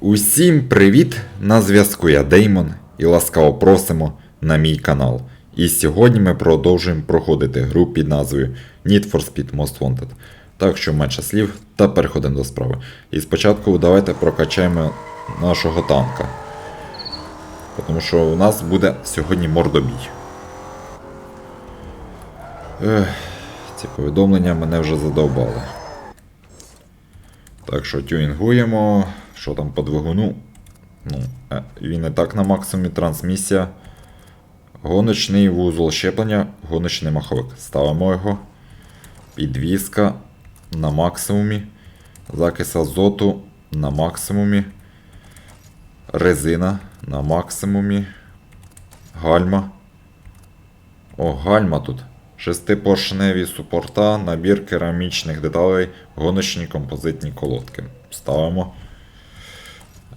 Усім привіт! На зв'язку я Деймон і ласкаво просимо на мій канал. І сьогодні ми продовжуємо проходити гру під назвою Need for Speed Most Wanted. Так що менше слів та переходимо до справи. І спочатку давайте прокачаємо нашого танка. Тому що у нас буде сьогодні мордобій. Ех, ці повідомлення мене вже задовбали. Так що тюнінгуємо. Що там по двигуну? Ну, е, він і так на максимумі трансмісія. Гоночний вузол щеплення, гоночний маховик. Ставимо його. Підвізка на максимумі. Закис азоту на максимумі. Резина на максимумі. Гальма. О, гальма тут. Шестипоршневі супорта, набір керамічних деталей, гоночні композитні колодки. Ставимо.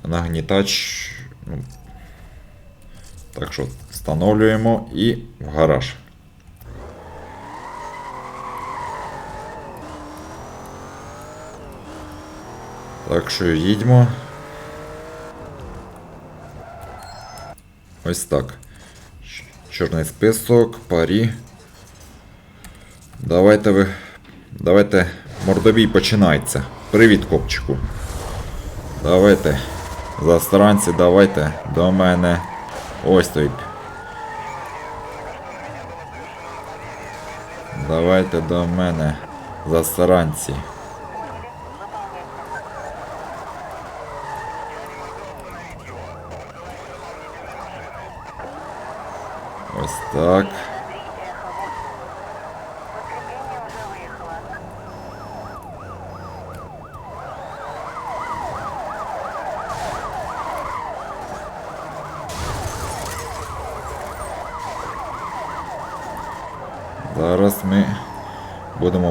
Нагнітач. Ну, так що встановлюємо і в гараж. Так що їдьмо. Ось так. Чорний список, парі. Давайте ви. Давайте. Мордобій починається. Привіт, копчику. Давайте. Застранці, давайте до мене. Ось той. Давайте до мене. Застранці. Ось так. Зараз ми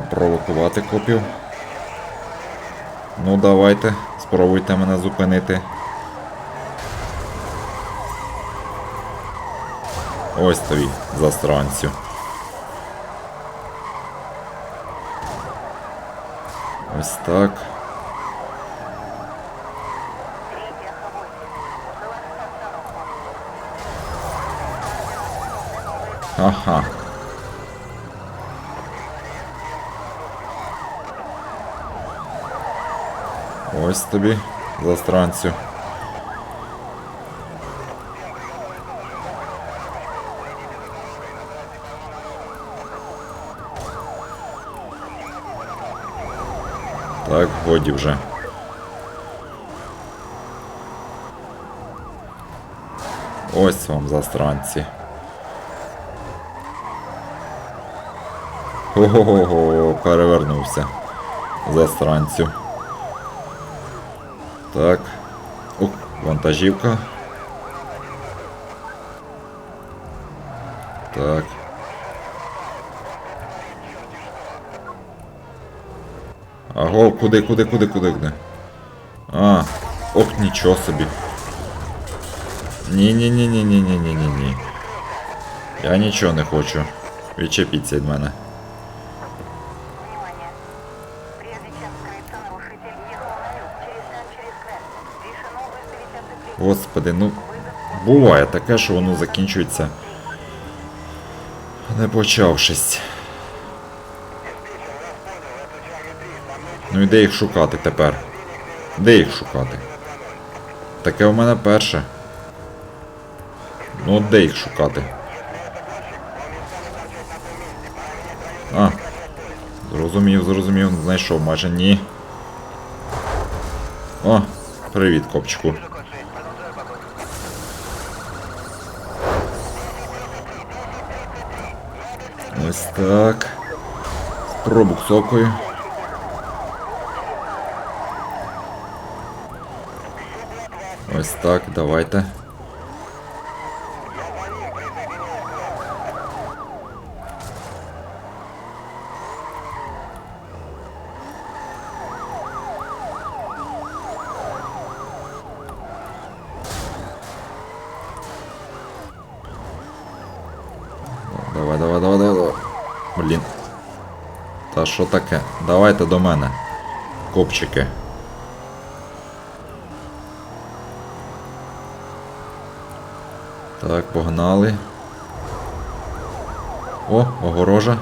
провокувати копів. Ну давайте, спробуйте мене зупинити. Ось тобі, застранцю. Ось так. Ага. Ось тобі, застранцю. Так, годі вже. Ось вам застранці. Ого-го, перевернувся. Застранцю. Так. О, вантажівка. Так. Аго, куди, куди, куди, куди, куди? А, ох, нічого собі. Ні-ні-ні-ні-ні-ні-ні-ні. Я нічого не хочу. Відчепіться від мене. Господи, ну буває таке, що воно закінчується. Не почавшись. Ну і де їх шукати тепер? Де їх шукати? Таке у мене перше. Ну де їх шукати? А. Зрозумів, зрозумів, знайшов майже ні. О, привіт, копчику. Ось так. З пробуксовкою. Ось так, давайте. Давай, давай, давай, давай. Та що таке? Давайте до мене. Копчики. Так, погнали. О, огорожа.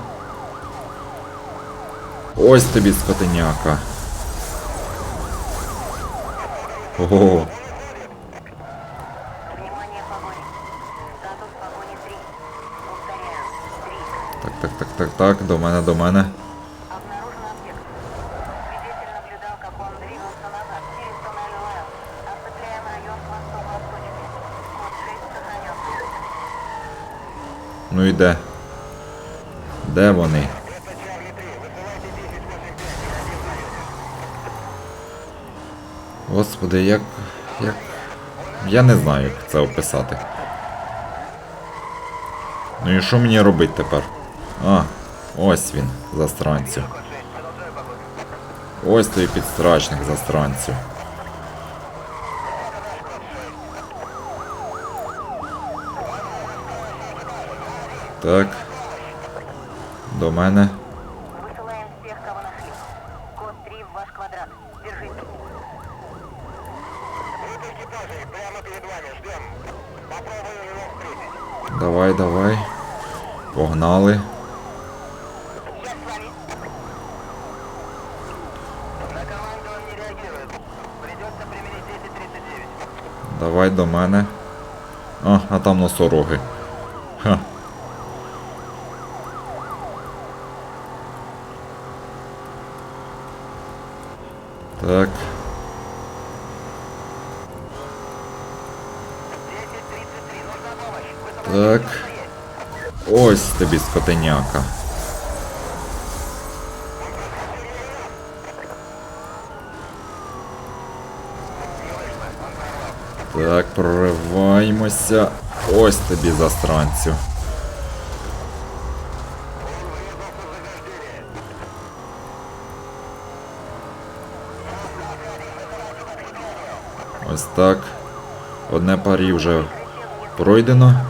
Ось тобі скотиняка. Ого. Так, так, так, так, так, до мене, до мене. Ну і де? Де вони? Господи, як. як. Я не знаю, як це описати. Ну і що мені робити тепер? А, ось він, застранцю. Ось той підстрачник застранцю. Так. До мене. Высылаем всех, кого нашли. Код 3 в ваш квадрат. Держите. Давай, давай. Погнали. Я с вами. На команду он не реагирует. Придется применить 1039. Давай до мене. А, а там носороги. Ха. Тобі скотиняка. Так, прориваємося. Ось тобі застранцю. Ось так. Одне парі вже пройдено.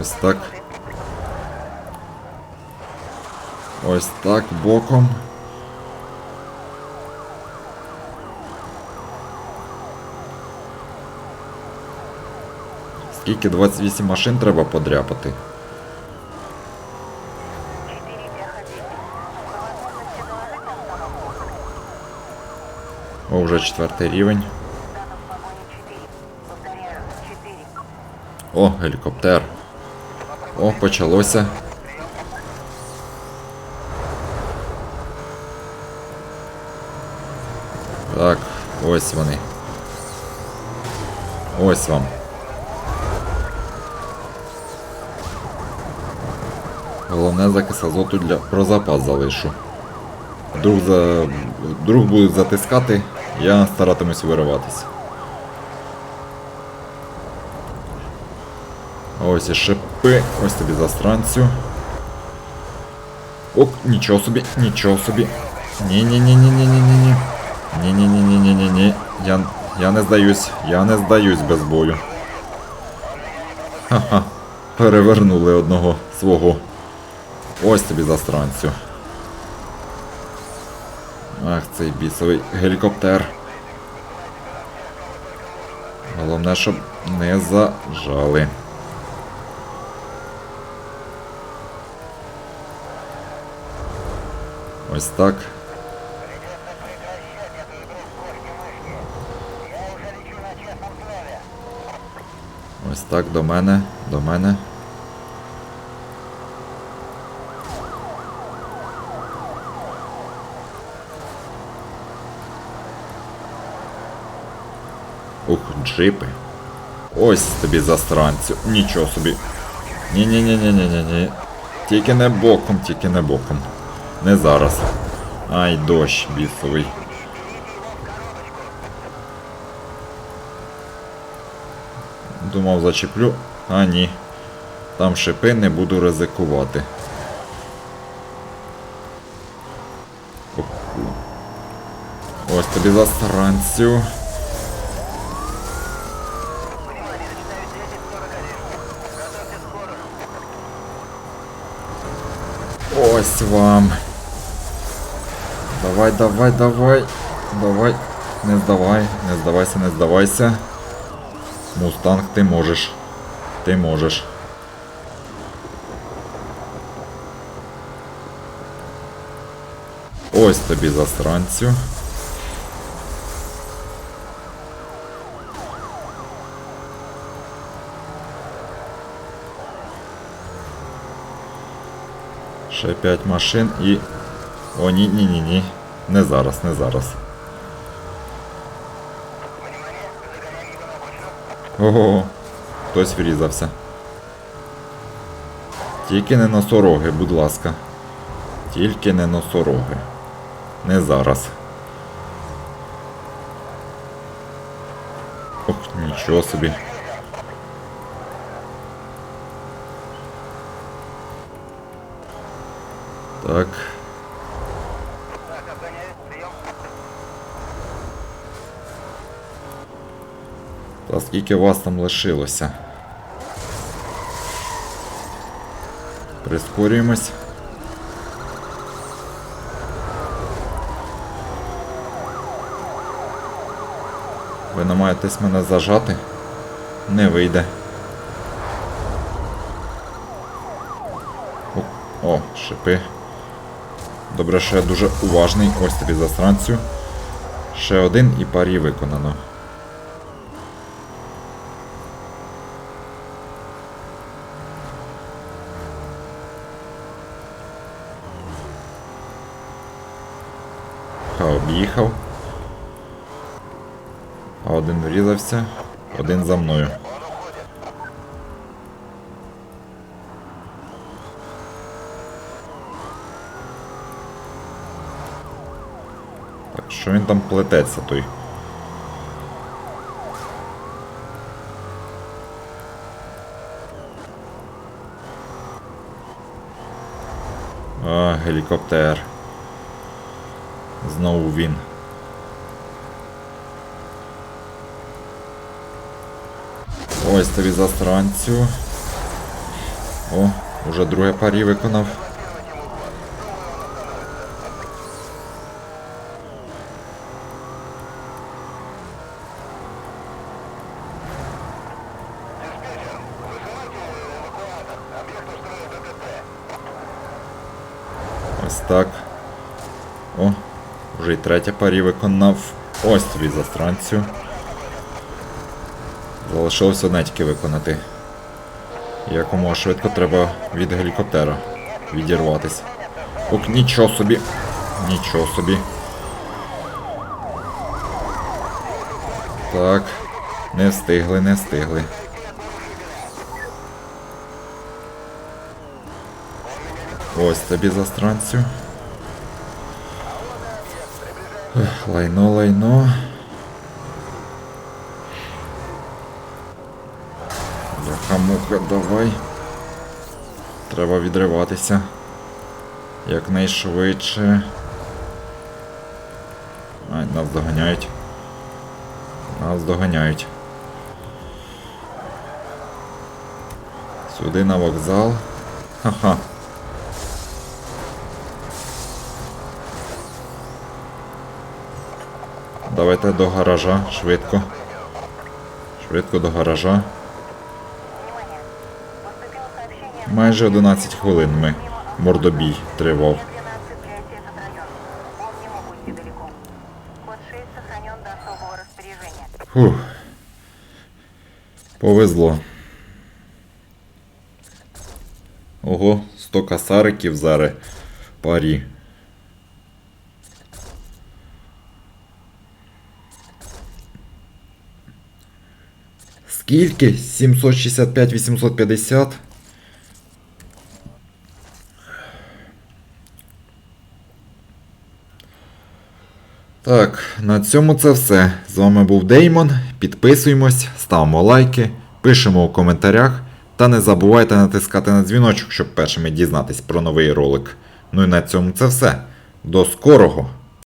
Ось так. полминуты. Ось так боком. Скільки 28 машин треба подряпати? 4 эхо 10. По возможности доложить обстановку. О, вже четвертий рівень. Статус погони 4. Повторяю, 4. О, гелікоптер. О, почалося. Так, ось вони. Ось вам. Головне закис азоту для про запас залишу. Друг за. Друг будуть затискати, я старатимусь вириватись. Ось і шипи, ось тобі застранцю. Ок, нічого собі, нічого собі. Ні-ні-ні-ні-ні-ні-ні. Ні-ні-ні-ні-ні-ні-ні. Я, я не здаюсь, я не здаюсь без бою. Ха-ха. Перевернули одного свого. Ось тобі застранцю. Ах, цей бісовий гелікоптер. Головне, щоб не зажали. Ось так. Ось так до мене, до мене. Ух, джипи. Ось тобі застранцю. Нічого собі. Ні-ні-ні-ні-ні-ні. Тільки не боком, тільки не боком. Не зараз. Ай, дощ бісовий. Думав зачеплю, а ні. Там шипи не буду ризикувати. Ось тобі застранцю. Внимание, начинаю 1041. Готовьте скорость. Ось вам. Давай, давай, давай. Давай. Не здавай, не здавайся, не здавайся. Мустанг, ти можеш. Ти можеш. Ось тобі засранцю. Ще 5 машин і. О, ні, ні, ні, ні. Не зараз, не зараз. Ого, хтось врізався. Тільки не носороги, будь ласка. Тільки не носороги. Не зараз. Ох, нічого собі. Так. Та скільки вас там лишилося? Прискорюємось. Ви намагаєтесь мене зажати? Не вийде. О, о, шипи. Добре, що я дуже уважний. Ось тобі засранцю. Ще один і парі виконано. Ха. А один врізався, один за мною. Так, що він там плететься той? А, гелікоптер. Знову він. Ось тобі застранцю. О, уже друге парі виконав. Ось так. Вже й третє парі виконав. Ось тобі застранцю. Залишилось одне тільки виконати. Якомога швидко треба від гелікоптера відірватися. Ок, нічого собі. Нічого собі. Так. Не встигли, не встигли. Ось тобі застранцю. Лайно, лайно. Бляха-муха, давай. Треба відриватися. Якнайшвидше. Ай, нас доганяють. Нас доганяють. Сюди на вокзал. Ха-ха. Давайте до гаража, швидко. Швидко до гаража. Майже 11 хвилин ми. Мордобій тривав. Немедленно отцепляйте этот район. Он не мог уйти далеко. Код 6 сохранен до особого распоряжения. Фух. Повезло. Ого, 100 касариків зараз парі. Скільки? 765-850? Так, на цьому це все. З вами був Деймон. Підписуємось, ставимо лайки, пишемо у коментарях та не забувайте натискати на дзвіночок, щоб першими дізнатись про новий ролик. Ну і на цьому це все. До скорого!